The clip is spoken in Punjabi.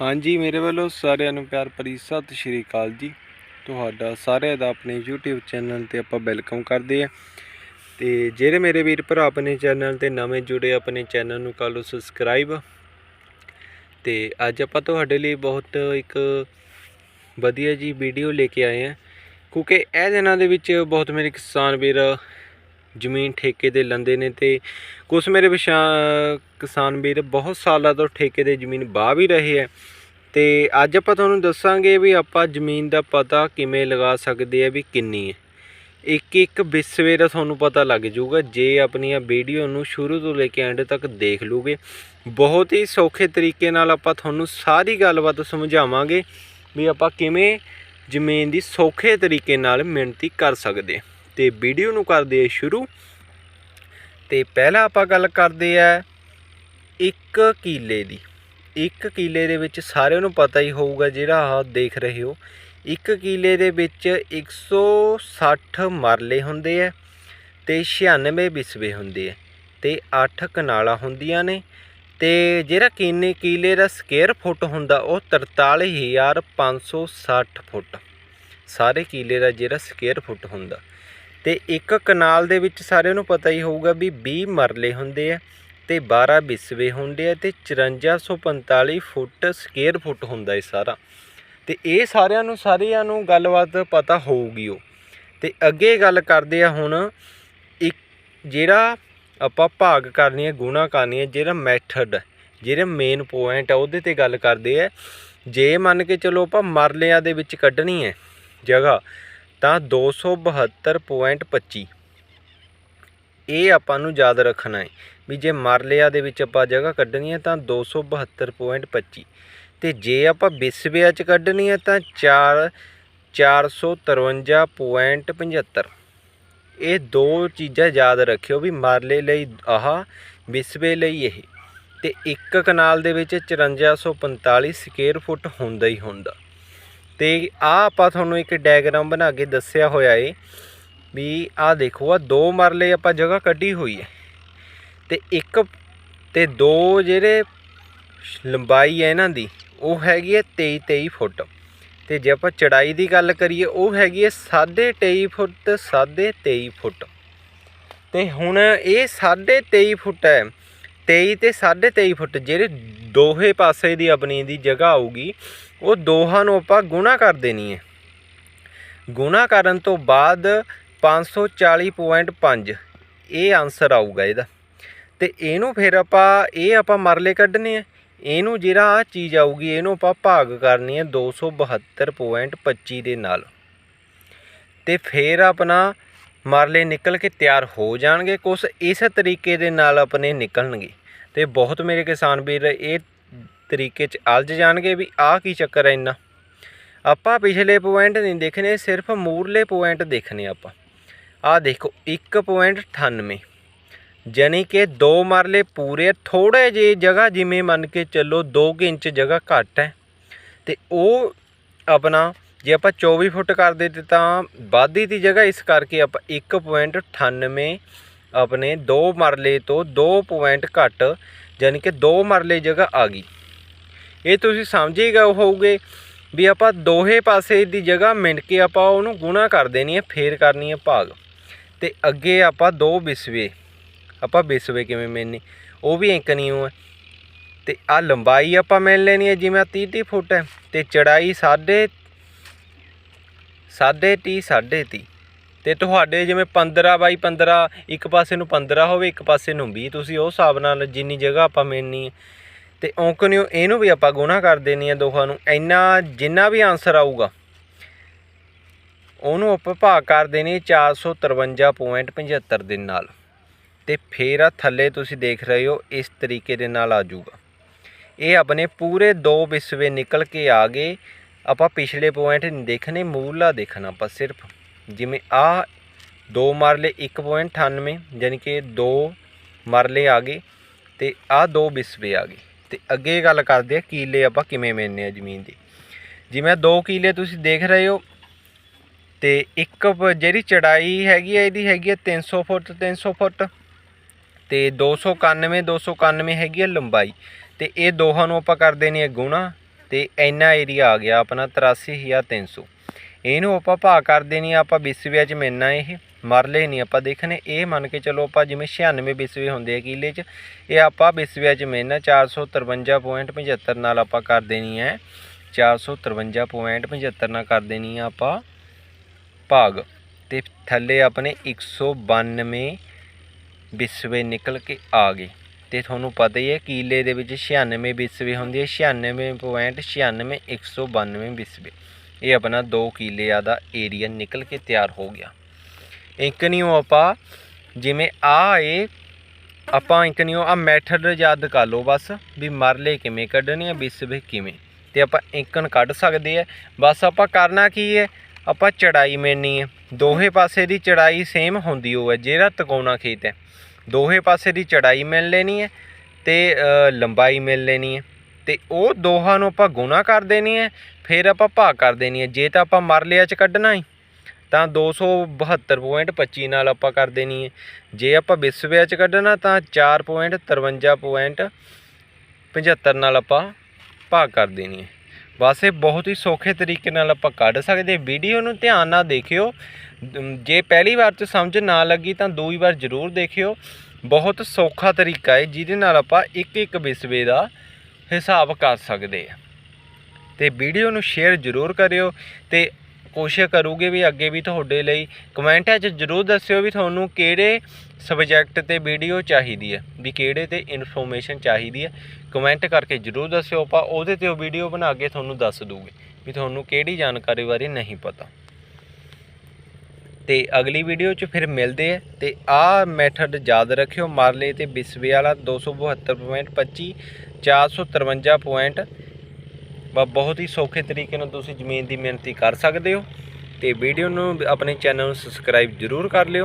ਹਾਂਜੀ, ਮੇਰੇ ਵੱਲੋਂ ਸਾਰਿਆਂ ਨੂੰ ਪਿਆਰ ਭਰੀ ਸਤਿ ਸ਼੍ਰੀ ਅਕਾਲ ਜੀ। ਤੁਹਾਡਾ ਸਾਰਿਆਂ ਦਾ ਆਪਣੇ YouTube ਚੈਨਲ ਤੇ ਆਪਾਂ ਵੈਲਕਮ ਕਰਦੇ ਆ ਤੇ ਜਿਹੜੇ ਮੇਰੇ ਵੀਰ ਭਰਾ ਆਪਣੇ ਚੈਨਲ ਤੇ ਨਵੇਂ ਜੁੜੇ, ਆਪਣੇ ਚੈਨਲ ਨੂੰ ਕਰ ਲਓ ਸਬਸਕ੍ਰਾਈਬ। ਤੇ ਅੱਜ ਆਪਾਂ ਤੁਹਾਡੇ ਲਈ ਬਹੁਤ ਇੱਕ ਵਧੀਆ ਜੀ ਵੀਡੀਓ ਲੈ ਕੇ ਆਏ ਆ ਕਿਉਂਕਿ ਇਹ ਦਿਨਾਂ ਦੇ ਵਿੱਚ ਬਹੁਤ ਮੇਰੇ ਕਿਸਾਨ ਵੀਰ ਜ਼ਮੀਨ ਠੇਕੇ ਤੇ ਲੰਦੇ ਨੇ ਤੇ ਕੁਝ ਮੇਰੇ ਵਿਸ਼ਾ ਕਿਸਾਨ ਵੀਰ ਬਹੁਤ ਸਾਲਾਂ ਤੋਂ ਠੇਕੇ ਤੇ ਜ਼ਮੀਨ ਬਾਹ ਵੀ ਰਹੇ ਹੈ ਤੇ ਅੱਜ ਆਪਾਂ ਤੁਹਾਨੂੰ ਦੱਸਾਂਗੇ ਵੀ ਆਪਾਂ ਜ਼ਮੀਨ ਦਾ ਪਤਾ ਕਿਵੇਂ ਲਗਾ ਸਕਦੇ ਆ ਵੀ ਕਿੰਨੀ ਹੈ ਇੱਕ ਇੱਕ ਵਿਸਵੇ ਦਾ ਤੁਹਾਨੂੰ ਪਤਾ ਲੱਗ ਜਾਊਗਾ, ਜੇ ਆਪਣੀਆਂ ਵੀਡੀਓ ਨੂੰ ਸ਼ੁਰੂ ਤੋਂ ਲੈ ਕੇ ਐਂਡ ਤੱਕ ਦੇਖ ਲੂਗੇ। ਬਹੁਤ ਹੀ ਸੌਖੇ ਤਰੀਕੇ ਨਾਲ ਆਪਾਂ ਤੁਹਾਨੂੰ ਸਾਰੀ ਗੱਲਬਾਤ ਸਮਝਾਵਾਂਗੇ ਵੀ ਆਪਾਂ ਕਿਵੇਂ ਜ਼ਮੀਨ ਦੀ ਸੌਖੇ ਤਰੀਕੇ ਨਾਲ ਮਿਹਨਤੀ ਕਰ ਸਕਦੇ ਤੇ ਵੀਡੀਓ ਨੂੰ ਕਰਦੇ ਆ ਸ਼ੁਰੂ। ਤੇ ਪਹਿਲਾਂ ਆਪਾਂ ਗੱਲ ਕਰਦੇ ਆ ਇੱਕ ਕਿਲੇ ਦੀ। ਇੱਕ ਕਿਲੇ ਦੇ ਵਿੱਚ ਸਾਰਿਆਂ ਨੂੰ ਪਤਾ ਹੀ ਹੋਊਗਾ ਜਿਹੜਾ ਆਹ ਦੇਖ ਰਹੇ ਹੋ। ਇੱਕ ਕਿਲੇ ਦੇ ਵਿੱਚ 160 ਮਰਲੇ ਹੁੰਦੇ ਆ ਤੇ 96 ਬਿਸਵੇ ਹੁੰਦੇ ਆ ਤੇ 8 ਕਨਾਲਾਂ ਹੁੰਦੀਆਂ ਨੇ। ਤੇ ਜਿਹੜਾ ਕਿੰਨੇ ਕਿਲੇ ਦਾ ਸਕੁਅਰ ਫੁੱਟ ਹੁੰਦਾ ਉਹ 43560 ਫੁੱਟ। ਸਾਰੇ ਕਿਲੇ ਦਾ ਜਿਹੜਾ ਸਕੁਅਰ ਫੁੱਟ ਹੁੰਦਾ। ਤੇ ਇੱਕ ਕਨਾਲ ਦੇ ਵਿੱਚ ਸਾਰਿਆਂ ਨੂੰ ਪਤਾ ਹੀ ਹੋਊਗਾ ਵੀ 20 ਮਰਲੇ ਹੁੰਦੇ ਆ ਤੇ 12 ਬਿਸਵੇ ਹੁੰਦੇ ਆ ਤੇ 5445 ਫੁੱਟ, ਸਕੁਅਰ ਫੁੱਟ ਹੁੰਦਾ ਇਹ ਸਾਰਾ। ਤੇ ਇਹ ਸਾਰਿਆਂ ਨੂੰ ਸਾਰਿਆਂ ਨੂੰ ਗੱਲਬਾਤ ਪਤਾ ਹੋਊਗੀ ਉਹ। ਤੇ ਅੱਗੇ ਗੱਲ ਕਰਦੇ ਆ ਹੁਣ ਇੱਕ ਜਿਹੜਾ ਆਪਾਂ ਭਾਗ ਕਰਨੀ ਹੈ, ਗੁਣਾ ਕਰਨੀ ਹੈ, ਜਿਹੜਾ ਮੈਥਡ ਜਿਹੜਾ ਮੇਨ ਪੁਆਇੰਟ ਆ, ਉਹਦੇ ਤੇ ਗੱਲ ਕਰਦੇ ਆ। ਜੇ ਮੰਨ ਕੇ ਚਲੋ ਆਪਾਂ ਮਰਲਿਆਂ ਦੇ ਵਿੱਚ ਕੱਢਣੀ ਹੈ ਜਗ੍ਹਾ ਤਾਂ 272.25 ਇਹ ਆਪਾਂ ਨੂੰ ਯਾਦ ਰੱਖਣਾ ਹੈ ਵੀ ਜੇ ਮਰਲਿਆ ਦੇ ਵਿੱਚ ਆਪਾਂ ਜਗ੍ਹਾ ਕੱਢਣੀ ਹੈ ਤਾਂ 272.25 ਤੇ ਜੇ ਆਪਾਂ ਬਿਸਵਿਆਂ ਚ ਕੱਢਣੀ ਹੈ ਤਾਂ 4 453.75 ਇਹ ਦੋ ਚੀਜ਼ਾਂ ਯਾਦ ਰੱਖਿਓ ਵੀ ਮਰਲੇ ਲਈ ਆਹ ਵਿਸਵੇ ਲਈ ਇਹ। ਤੇ ਇੱਕ ਕਨਾਲ ਦੇ ਵਿੱਚ 5445 ਸਕੁਅਰ ਫੁੱਟ ਹੁੰਦਾ ਹੀ ਹੁੰਦਾ। ਤੇ ਆ ਆਪਾਂ ਤੁਹਾਨੂੰ ਇੱਕ ਡਾਇਗਰਾਮ ਬਣਾ ਕੇ ਦੱਸਿਆ ਹੋਇਆ ਏ ਵੀ ਆ ਦੇਖੋ ਆ ਦੋ ਮਰਲੇ ਆਪਾਂ ਜਗ੍ਹਾ ਕੱਢੀ ਹੋਈ ਹੈ ਤੇ ਇੱਕ ਤੇ ਦੋ ਜਿਹੜੇ ਲੰਬਾਈ ਹੈ ਇਹਨਾਂ ਦੀ, ਉਹ ਹੈਗੀ ਹੈ 23 23 ਫੁੱਟ ਤੇ ਜੇ ਆਪਾਂ ਚੜਾਈ ਦੀ ਗੱਲ ਕਰੀਏ, ਉਹ ਹੈਗੀ ਹੈ 23.5 ਫੁੱਟ 23.5 ਫੁੱਟ ਤੇ ਹੁਣ ਇਹ 23.5 ਫੁੱਟ ਹੈ 23 ਤੇ 23.5 ਫੁੱਟ ਜਿਹੜੇ ਦੋਹੇ ਪਾਸੇ ਦੀ ਆਪਣੀ ਦੀ ਜਗ੍ਹਾ ਆਊਗੀ, ਉਹ ਦੋਹਾਂ ਨੂੰ ਆਪਾਂ ਗੁਣਾ ਕਰ ਦੇਣੀ ਹੈ। ਗੁਣਾ ਕਰਨ ਤੋਂ ਬਾਅਦ 540.5 ਇਹ ਆਨਸਰ ਆਊਗਾ ਇਹਦਾ। ਤੇ ਇਹਨੂੰ ਫਿਰ ਆਪਾਂ, ਇਹ ਆਪਾਂ ਮਰਲੇ ਕੱਢਨੇ ਆ। ਇਹਨੂੰ ਜਿਹੜਾ ਆ ਚੀਜ਼ ਆਊਗੀ, ਇਹਨੂੰ ਆਪਾਂ ਭਾਗ ਕਰਨੀ ਹੈ 272.25 ਦੇ ਨਾਲ। ਤੇ ਫਿਰ ਆਪਣਾ ਮਰਲੇ ਨਿਕਲ ਕੇ ਤਿਆਰ ਹੋ ਜਾਣਗੇ, ਕੁਛ ਇਸ ਤਰੀਕੇ ਦੇ ਨਾਲ ਆਪਣੇ ਨਿਕਲਣਗੇ। ਤੇ ਬਹੁਤ ਮੇਰੇ ਕਿਸਾਨ ਵੀਰ ਇਹ ਤਰੀਕੇ 'ਚ ਅਲਝ ਜਾਣਗੇ ਵੀ ਆਹ ਕੀ ਚੱਕਰ ਹੈ ਇੰਨਾ। ਆਪਾਂ ਪਿਛਲੇ ਪੁਆਇੰਟ ਨਹੀਂ ਦੇਖਣੇ, ਸਿਰਫ ਮੂਰਲੇ ਪੁਆਇੰਟ ਦੇਖਣੇ ਆਪਾਂ। ਆਹ ਦੇਖੋ 1.98 ਜਾਨੀ ਕਿ ਦੋ ਮਰਲੇ ਪੂਰੇ ਥੋੜੇ ਜੇ ਜਗ੍ਹਾ ਜਿਵੇਂ ਮੰਨ ਕੇ ਚੱਲੋ 2 ਇੰਚ ਜਗ੍ਹਾ ਘੱਟ ਹੈ। ਤੇ ਉਹ ਆਪਣਾ ਜੇ ਆਪਾਂ 24 ਫੁੱਟ ਕਰਦੇ ਦਿੱਤੇ ਤਾਂ ਵਾਧੀ ਦੀ ਜਗ੍ਹਾ ਇਸ ਕਰਕੇ ਆਪਾਂ 1.98 ਆਪਣੇ ਦੋ ਮਰਲੇ ਤੋਂ 2 ਪੁਆਇੰਟ ਘੱਟ ਯਾਨੀ ਕਿ ਦੋ ਮਰਲੇ ਜਗ੍ਹਾ ਆ ਗਈ। ਇਹ ਤੁਸੀਂ ਸਮਝੇਗਾ ਹੋਊਗੇ ਵੀ ਆਪਾਂ ਦੋਹੇ ਪਾਸੇ ਦੀ ਜਗ੍ਹਾ ਮਿਣ ਕੇ ਆਪਾਂ ਉਹਨੂੰ ਗੁਣਾ ਕਰ ਦੇਣੀ ਹੈ, ਫੇਰ ਕਰਨੀ ਹੈ ਭਾਗ। ਤੇ ਅੱਗੇ ਆਪਾਂ ਦੋ ਬਿਸਵੇ, ਆਪਾਂ ਬਿਸਵੇ ਕਿਵੇਂ ਮਿਲਣੀ ਉਹ ਵੀ ਇੱਕ ਨਹੀਂ ਹੈ। ਤੇ ਆ ਲੰਬਾਈ ਆਪਾਂ ਮਿਲ ਲੈਣੀ ਹੈ, ਜਿਵੇਂ 30 30 ਫੁੱਟ ਹੈ, ਤੇ ਚੜਾਈ ਸਾਢੇ ਸਾਢੇ 30 ਸਾਢੇ 30 ਤੇ ਤੁਹਾਡੇ ਜਿਵੇਂ 15 ਬਾਈ 15 ਇੱਕ ਪਾਸੇ ਨੂੰ 15 ਹੋਵੇ, ਇੱਕ ਪਾਸੇ ਨੂੰ 20 ਤੁਸੀਂ ਉਹ ਹਿਸਾਬ ਨਾਲ ਜਿੰਨੀ ਜਗ੍ਹਾ ਆਪਾਂ ਮਿਲਣੀ ਹੈ। ਤੇ ਔਂਕ ਇਹਨੂੰ ਵੀ ਆਪਾਂ ਗੁਣਾ ਕਰ ਦੇਣੀ ਹੈ ਦੋਹਾਂ ਨੂੰ। ਇੰਨਾ ਜਿੰਨਾ ਵੀ ਆਨਸਰ ਆਊਗਾ, ਉਹਨੂੰ ਆਪਾਂ ਭਾਗ ਕਰ ਦੇਣੀ 453.75 ਦੇ ਨਾਲ। ਤੇ ਫੇਰ ਆ ਥੱਲੇ ਤੁਸੀਂ ਦੇਖ ਰਹੇ ਹੋ, ਇਸ ਤਰੀਕੇ ਦੇ ਨਾਲ ਆ ਜਾਊਗਾ। ਇਹ ਆਪਣੇ ਪੂਰੇ ਦੋ ਵਿਸਵੇ ਨਿਕਲ ਕੇ ਆ ਗਏ। ਆਪਾਂ ਪਿਛਲੇ ਪੁਆਇੰਟ ਨਹੀਂ ਦੇਖਣੇ ਮੂਲਾ ਦੇਖਣਾ ਆਪਾਂ ਸਿਰਫ। ਜਿਵੇਂ ਆ ਦੋ ਮਰਲੇ 1.98 ਯਾਨੀ ਕਿ ਦੋ ਮਰਲੇ ਆ ਗਏ ਤੇ ਆ ਦੋ ਵਿਸਵੇ ਆ ਗਏ। ਤੇ ਅੱਗੇ ਗੱਲ ਕਰਦੇ ਆ ਕੀਲੇ ਆਪਾਂ ਕਿਵੇਂ ਮਿਲਨੇ ਆ ਜ਼ਮੀਨ ਦੀ। ਜਿਵੇਂ ਦੋ ਕੀਲੇ ਤੁਸੀਂ ਦੇਖ ਰਹੇ ਹੋ, ਤੇ ਇੱਕ ਜਿਹੜੀ ਚੜਾਈ ਹੈਗੀ ਹੈ ਇਹਦੀ ਹੈਗੀ ਹੈ 300 ਫੁੱਟ 300 ਫੁੱਟ। ਤੇ 291 291 ਹੈਗੀ ਆ ਲੰਬਾਈ। ਤੇ ਇਹ ਦੋਹਾਂ ਨੂੰ ਆਪਾਂ ਕਰਦੇ ਨੇ ਗੁਣਾ। ਤੇ ਇੰਨਾ ਏਰੀਆ ਆ ਗਿਆ ਆਪਣਾ 83300 ਇਹਨੂੰ ਆਪਾਂ ਭਾਅ ਕਰ ਦੇਣੀ ਆਪਾਂ ਬਿਸਵਿਆਂ 'ਚ ਮਿਲਣਾ ਇਹ, ਮਰਲੇ ਨਹੀਂ ਆਪਾਂ ਦੇਖਣੇ। ਇਹ ਮੰਨ ਕੇ ਚਲੋ ਆਪਾਂ ਜਿਵੇਂ 96 ਬਿਸਵੇ ਹੁੰਦੇ ਆ ਕਿੱਲੇ 'ਚ, ਇਹ ਆਪਾਂ ਬਿਸਵਿਆਂ 'ਚ ਮਿਲਣਾ 453.75 ਨਾਲ ਆਪਾਂ ਕਰ ਦੇਣੀ ਹੈ। 453.75 ਨਾਲ ਕਰ ਦੇਣੀ ਆ ਆਪਾਂ ਭਾਗ। ਤੇ ਥੱਲੇ ਆਪਣੇ 192 ਬਿਸਵੇ ਨਿਕਲ ਕੇ ਆ ਗਏ। ਤੇ ਤੁਹਾਨੂੰ ਪਤਾ ਹੀ ਹੈ, ਕੀਲੇ ਦੇ ਵਿੱਚ 96 ਬਿਸਵੇ ਹੁੰਦੀ ਹੈ 96.96 192 ਬਿਸਵੇ। ਇਹ ਆਪਣਾ 2 ਕਿੱਲੇ ਦਾ ਏਰੀਆ ਨਿਕਲ ਕੇ ਤਿਆਰ ਹੋ ਗਿਆ। ਇੱਕ ਨਹੀਂ ਉਹ ਆਪਾਂ ਜਿਵੇਂ ਆ ਇਹ, ਆਪਾਂ ਇੱਕ ਨਹੀਂ ਉਹ ਆ ਮੈਥਡ ਯਾਦ ਕਰ ਲਓ ਬਸ, ਵੀ ਮਰਲੇ ਕਿਵੇਂ ਕੱਢਣੇ ਆ, ਬਿਸਵੇ ਕਿਵੇਂ। ਤੇ ਆਪਾਂ ਇੰਕਨ ਕੱਢ ਸਕਦੇ ਆ। ਬਸ ਆਪਾਂ ਕਰਨਾ ਕੀ ਹੈ, ਆਪਾਂ ਚੜਾਈ ਮੈਨੀ ਹੈ। ਦੋਹੇ ਪਾਸੇ ਦੀ ਚੜਾਈ ਸੇਮ ਹੁੰਦੀ ਹੋਵੇ ਜਿਹੜਾ ਤਕੋਣਾ ਖੇਤ ਹੈ। ਦੋਹੇ ਪਾਸੇ ਦੀ ਚੜਾਈ ਮਿਲ ਲੈਣੀ ਹੈ ਤੇ ਲੰਬਾਈ ਮਿਲ ਲੈਣੀ ਹੈ। ਤੇ ਉਹ ਦੋਹਾਂ ਨੂੰ ਆਪਾਂ ਗੁਣਾ ਕਰ ਦੇਣੀ ਹੈ, ਫਿਰ ਆਪਾਂ ਭਾਗ ਕਰ ਦੇਣੀ ਹੈ। ਜੇ ਤਾਂ ਆਪਾਂ ਮਰਲਿਆਂ ਚ ਕੱਢਣਾ ਹੈ ਤਾਂ 272.25 ਨਾਲ ਆਪਾਂ ਕਰ ਦੇਣੀ ਹੈ। ਜੇ ਆਪਾਂ ਬਿਸਵਿਆਂ ਚ ਕੱਢਣਾ, ਤਾਂ 4.53.75 ਨਾਲ ਆਪਾਂ ਭਾਗ ਕਰ ਦੇਣੀ ਹੈ। ਬਸ ਇਹ ਬਹੁਤ ਹੀ ਸੌਖੇ ਤਰੀਕੇ ਨਾਲ ਆਪਾਂ ਕੱਢ ਸਕਦੇ ਵੀਡੀਓ ਨੂੰ ਧਿਆਨ ਨਾਲ ਦੇਖਿਓ। ਜੇ ਪਹਿਲੀ ਵਾਰ ਚ ਸਮਝ ਨਾ ਲੱਗੀ ਤਾਂ ਦੂਈ ਵਾਰ ਜ਼ਰੂਰ ਦੇਖਿਓ। ਬਹੁਤ ਸੌਖਾ ਤਰੀਕਾ ਹੈ ਜਿਹਦੇ ਨਾਲ ਆਪਾਂ ਇੱਕ ਇੱਕ ਵਿਸਵੇ ਦਾ ਹਿਸਾਬ ਕਰ ਸਕਦੇ ਆ। ਤੇ ਵੀਡੀਓ ਨੂੰ ਸ਼ੇਅਰ ਜ਼ਰੂਰ ਕਰਿਓ ਤੇ ਕੋਸ਼ਿਸ਼ ਕਰੂਗੇ ਵੀ ਅੱਗੇ ਵੀ ਤੁਹਾਡੇ ਲਈ ਕਮੈਂਟਾਂ 'ਚ ਜ਼ਰੂਰ ਦੱਸਿਓ ਵੀ ਤੁਹਾਨੂੰ ਕਿਹੜੇ ਸਬਜੈਕਟ ਤੇ ਵੀਡੀਓ ਚਾਹੀਦੀ ਹੈ, ਵੀ ਕਿਹੜੇ ਤੇ ਇਨਫੋਰਮੇਸ਼ਨ ਚਾਹੀਦੀ ਹੈ। ਕਮੈਂਟ ਕਰਕੇ ਜ਼ਰੂਰ ਦੱਸਿਓ ਆਪਾਂ, ਉਹਦੇ ਤੇ ਉਹ ਵੀਡੀਓ ਬਣਾ ਕੇ ਤੁਹਾਨੂੰ ਦੱਸ ਦੂਗੇ, ਵੀ ਤੁਹਾਨੂੰ ਕਿਹੜੀ ਜਾਣਕਾਰੀ ਬਾਰੇ ਨਹੀਂ ਪਤਾ। ਤੇ ਅਗਲੀ ਵੀਡੀਓ 'ਚ ਫਿਰ ਮਿਲਦੇ ਆ ਤੇ ਆਹ ਮੈਥਡ ਯਾਦ ਰੱਖਿਓ ਮਾਰਲੇ ਤੇ ਬਿਸਵੇ ਵਾਲਾ 272.25 453 ਪੁਆਇੰਟ ਬ ਬਹੁਤ ਹੀ ਸੌਖੇ ਤਰੀਕੇ ਨਾਲ ਤੁਸੀਂ ਜ਼ਮੀਨ ਦੀ ਮਿਹਨਤੀ ਕਰ ਸਕਦੇ ਹੋ ਤੇ ਵੀਡੀਓ ਨੂੰ ਆਪਣੇ ਚੈਨਲ ਨੂੰ ਸਬਸਕ੍ਰਾਈਬ ਜ਼ਰੂਰ ਕਰ ਲਿਓ।